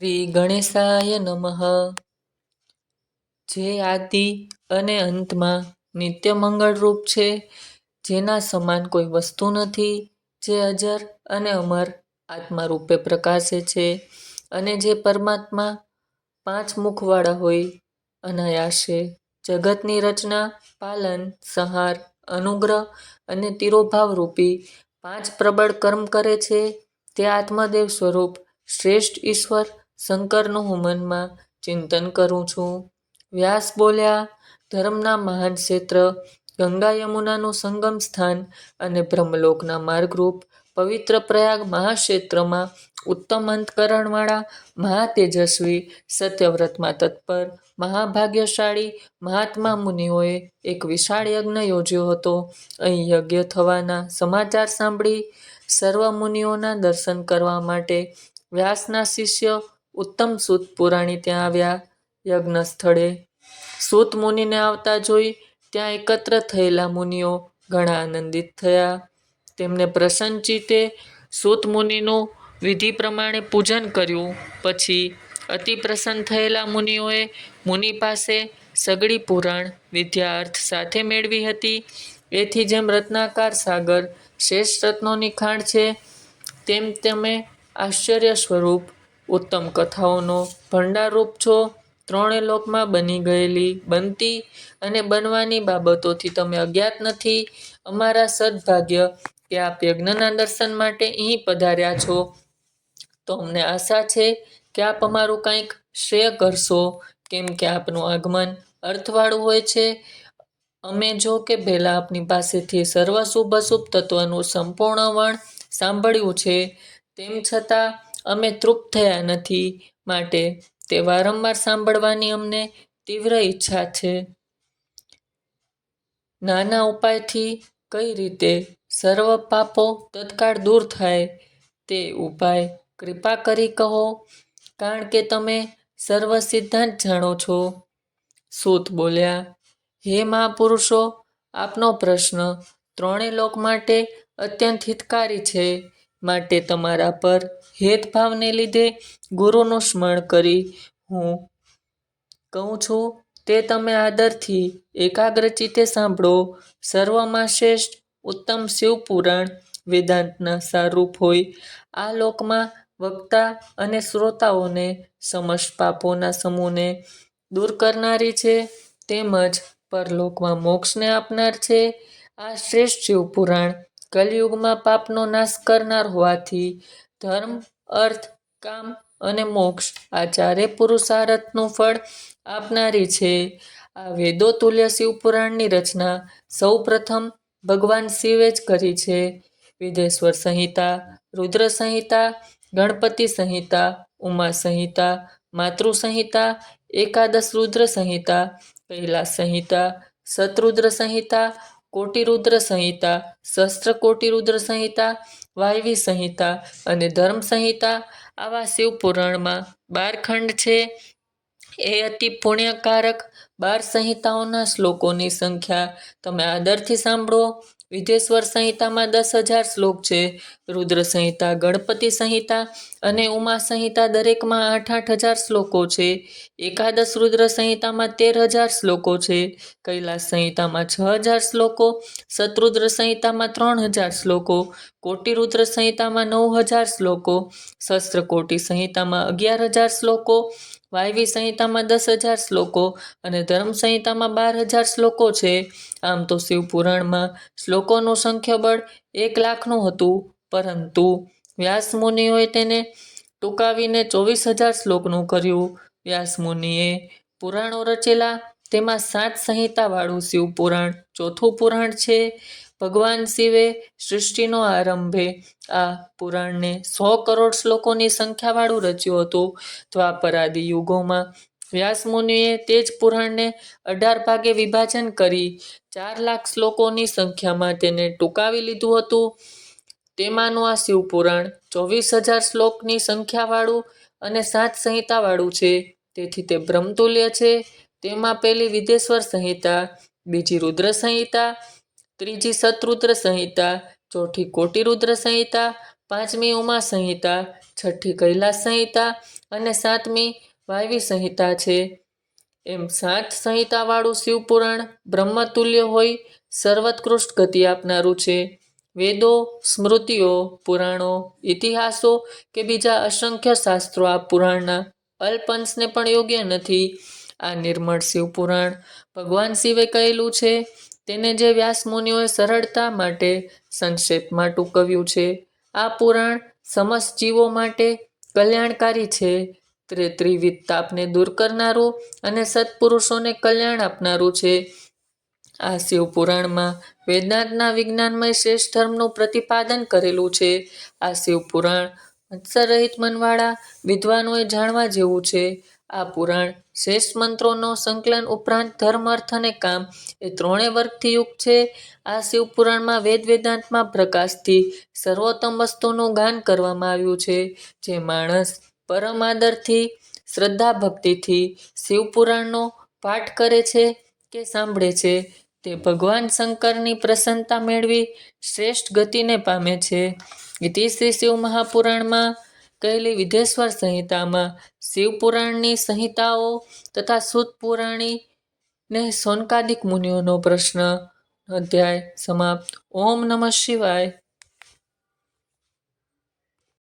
શ્રી ગણેશાય નમઃ. જે આદિ અને અંતમાં નિત્ય મંગળરૂપ છે, જેના સમાન કોઈ વસ્તુ નથી, જે અજર અને અમર આત્મા રૂપે પ્રકાશે છે અને જે પરમાત્મા પાંચ મુખવાળા હોય, અનાયાસે. જગતની રચના, પાલન, સંહાર, અનુગ્રહ અને તિરોભાવ રૂપી પાંચ પ્રબળ કર્મ કરે છે, તે આત્મદેવ સ્વરૂપ શ્રેષ્ઠ ઈશ્વર શંકરનું હું મનમાં ચિંતન કરું છું. વ્યાસ બોલ્યા, ધર્મના મહાન ક્ષેત્ર, ગંગા યમુનાનું સંગમ સ્થાન અને બ્રહ્મલોકના માર્ગરૂપ પવિત્ર પ્રયાગ મહાક્ષેત્રમાં ઉત્તમ અંતકરણવાળા મહાતેજસ્વી સત્યવ્રતમાં તત્પર મહાભાગ્યશાળી મહાત્મા મુનિઓએ એક વિશાળ યજ્ઞ યોજ્યો હતો. અહીં યજ્ઞ થવાના સમાચાર સાંભળી સર્વ મુનિઓના દર્શન કરવા માટે વ્યાસના શિષ્ય ઉત્તમ સૂત પુરાણી ત્યાં આવ્યા યજ્ઞ સ્થળે સૂત મુનિને આવતા જોઈ ત્યાં એકત્ર થયેલા મુનિઓ ઘણા આનંદિત થયા. તેમને પ્રસન્નચિતે સૂત મુનિનું વિધિ પ્રમાણે પૂજન કર્યું. પછી અતિ પ્રસન્ન થયેલા મુનિઓએ મુનિ પાસે સગડી પુરાણ વિદ્યા અર્થ સાથે મેળવી હતી. એથી જેમ રત્નાકાર સાગર શ્રેષ્ઠ રત્નોની ખાણ છે, તેમ તમે આશ્ચર્ય સ્વરૂપ ઉત્તમ કથાઓનો ભંડારરૂપ છો. ત્રણે લોકમાં બની ગયેલી બનતી અને બનવાની બાબતોથી તમે અજ્ઞાત નથી. અમારા સદભાગ્ય કે આપ યજ્ઞના દર્શન માટે અહીં પધાર્યા છો. તો અમને આશા છે કે આપ અમારું કંઈક શ્રેય કરશો. કેમ કે આપનું આગમન અર્થવાળું હોય છે. અમે જો કે પહેલાં આપની પાસેથી સર્વ શુભ અશુભ તત્વનું સંપૂર્ણ વણ સાંભળ્યું છે. તેમ છતાં અમે તૃપ્ત થયા નથી માટે તે વારંવાર સાંભળવાની અમને તીવ્ર ઈચ્છા છે. નાના ઉપાયથી કઈ રીતે સર્વ પાપો તત્કાળ દૂર થાય તે ઉપાય કૃપા કરી કહો, કારણ કે તમે સર્વ સિદ્ધાંત જાણો છો. સૂત બોલ્યા, હે મહાપુરુષો, આપનો પ્રશ્ન ત્રણેય લોક માટે અત્યંત હિતકારી છે. માટે તમારા પર હેતભાવને લીધે ગુરુનું સ્મરણ કરી હું કહું છું, તે તમે આદરથી એકાગ્રચિતે સાંભળો. સર્વમાં શ્રેષ્ઠ, ઉત્તમ શિવપુરાણ વેદાંતના સારૂપ હોય. આ લોકમાં વક્તા અને શ્રોતાઓને સમસ્ત પાપોના સમૂહને દૂર કરનારી છે, તેમજ પરલોકમાં મોક્ષને આપનાર છે. આ શ્રેષ્ઠ શિવપુરાણ કલિયુગમાં પાપનો નાશ કરનાર હોવાથી ધર્મ, અર્થ, કામ અને મોક્ષ આ ચારે પુરુષાર્થનું ફળ આપનારી છે. આ વેદો તુલ્ય શિવપુરાણની રચના સૌ પ્રથમ ભગવાન શિવે જ કરી છે. વિદેશ્વર સંહિતા, રુદ્ર સંહિતા, ગણપતિ સંહિતા, ઉમા સંહિતા, માતૃ સંહિતા, એકાદશ રુદ્ર સંહિતા, કૈલાસ સંહિતા, શતરુદ્ર સંહિતા કોટિરુદ્ર સંહિતા શસ્ત્ર કોટિરુદ્ર સંહિતા વાયવી સંહિતા અને ધર્મ સંહિતા આવા શિવપુરાણમાં બાર ખંડ છે. એ અતિ પુણ્યકારક બાર સંહિતાઓના શ્લોકોની સંખ્યા તમે આદરથી સાંભળો. વિધેશ્વર સંહિતામાં દસ હજાર શ્લોક છે, રુદ્ર સંહિતા, ગણપતિ સંહિતા અને ઉમા સંહિતા દરેકમાં આઠ આઠ હજાર શ્લોકો છે. એકાદશ રુદ્ર સંહિતામાં તેર હજાર શ્લોકો છે. કૈલાસ સંહિતામાં છ હજાર શ્લોકો, શત્રુદ્ર સંહિતામાં ત્રણ હજાર શ્લોકો, કોટિરુદ્ર સંહિતામાં નવ હજાર શ્લોકો, શસ્ત્રકોટી સંહિતામાં અગિયાર હજાર શ્લોકો વાયવી સંહિતામાં દસ હજાર શ્લોકો અને ધર્મ સંહિતામાં બાર હજાર શ્લોકો છે. આમ તો શિવપુરાણમાં શ્લોકોનું સંખ્યાબળ એક લાખનું હતું, પરંતુ વ્યાસ મુનિઓએ તેને ટૂંકાવીને ચોવીસ હજાર શ્લોકનું કર્યું. વ્યાસ મુનિએ પુરાણો રચેલા તેમાં સાત સંહિતાવાળું શિવપુરાણ ચોથું પુરાણ છે. ભગવાન શિવે સૃષ્ટિનો આરંભે આ પુરાણને સો કરોડ શ્લોકોની સંખ્યાવાળું રચ્યું હતું. દ્વાપર યુગોમાં વ્યાસ મુનિએ તે જ પુરાણને અઢાર ભાગે વિભાજન કરી ચાર લાખ શ્લોકોની સંખ્યામાં તેને ટૂંકાવી લીધું હતું. તેમાંનું આ શિવપુરાણ ચોવીસ હજાર શ્લોકની સંખ્યાવાળું અને સાત સંહિતાવાળું છે. તેથી તે બ્રહ્મતુલ્ય છે. તેમાં પહેલી વિદેશ્વર સંહિતા, બીજી રુદ્ર સંહિતા ત્રીજી શતરુદ્ર સંહિતા, ચોથી કોટિરુદ્ર સંહિતા, પાંચમી ઉમા સંહિતા, છઠ્ઠી કૈલાસ સંહિતા અને સાતમી વાયવી સંહિતા છે. એમ સાત સંહિતાવાળું શિવપુરાણ બ્રહ્મતુલ્ય હોય, સર્વોત્કૃષ્ટ ગતિ આપનારું છે. વેદો, સ્મૃતિઓ, પુરાણો, ઇતિહાસો કે બીજા અસંખ્ય શાસ્ત્રો આ પુરાણના અલ્પંશને પણ યોગ્ય નથી. આ નિર્મળ શિવપુરાણ ભગવાન શિવે કહેલું છે તેને જે વ્યાસ મુનિઓએ સરળતા માટે સંક્ષેપમાં ટૂંકવ્યું છે, આ પુરાણ સમસ્ત જીવો માટે કલ્યાણકારી છે. તે ત્રિવિધ તાપને દૂર કરનારું અને સત્પુરુષોને કલ્યાણ આપનારું છે. આ શિવ પુરાણમાં વેદાંતના વિજ્ઞાનમય શ્રેષ્ઠ ધર્મનું પ્રતિપાદન કરેલું છે. આ શિવ પુરાણ મત્સરહિત મનવાળા વિદ્વાનોએ જાણવા જેવું છે. આ પુરાણ શ્રેષ્ઠ મંત્રોનો સંકલન ઉપરાંત ધર્મ, અર્થ અને કામ એ ત્રણેય વર્ગથી યુક્ત છે. આ શિવપુરાણમાં વેદ વેદાંતમાં પ્રકાશથી સર્વોત્તમ વસ્તુનું ગાન કરવામાં આવ્યું છે, જે માણસ પરમ આદરથી, શ્રદ્ધા ભક્તિથી શિવપુરાણનો પાઠ કરે છે કે સાંભળે છે. તે ભગવાન શંકરની પ્રસન્નતા મેળવી શ્રેષ્ઠ ગતિને પામે છે. ઇતિ શ્રી શિવ મહાપુરાણમાં કહેલી વિધેશ્વર સંહિતામાં શિવપુરાણની સંહિતાઓ તથા સુત પુરાણી ને સોનકાદિક મુનિઓનો પ્રશ્ન અધ્યાય સમાપ્ત. ઓમ નમઃ શિવાય.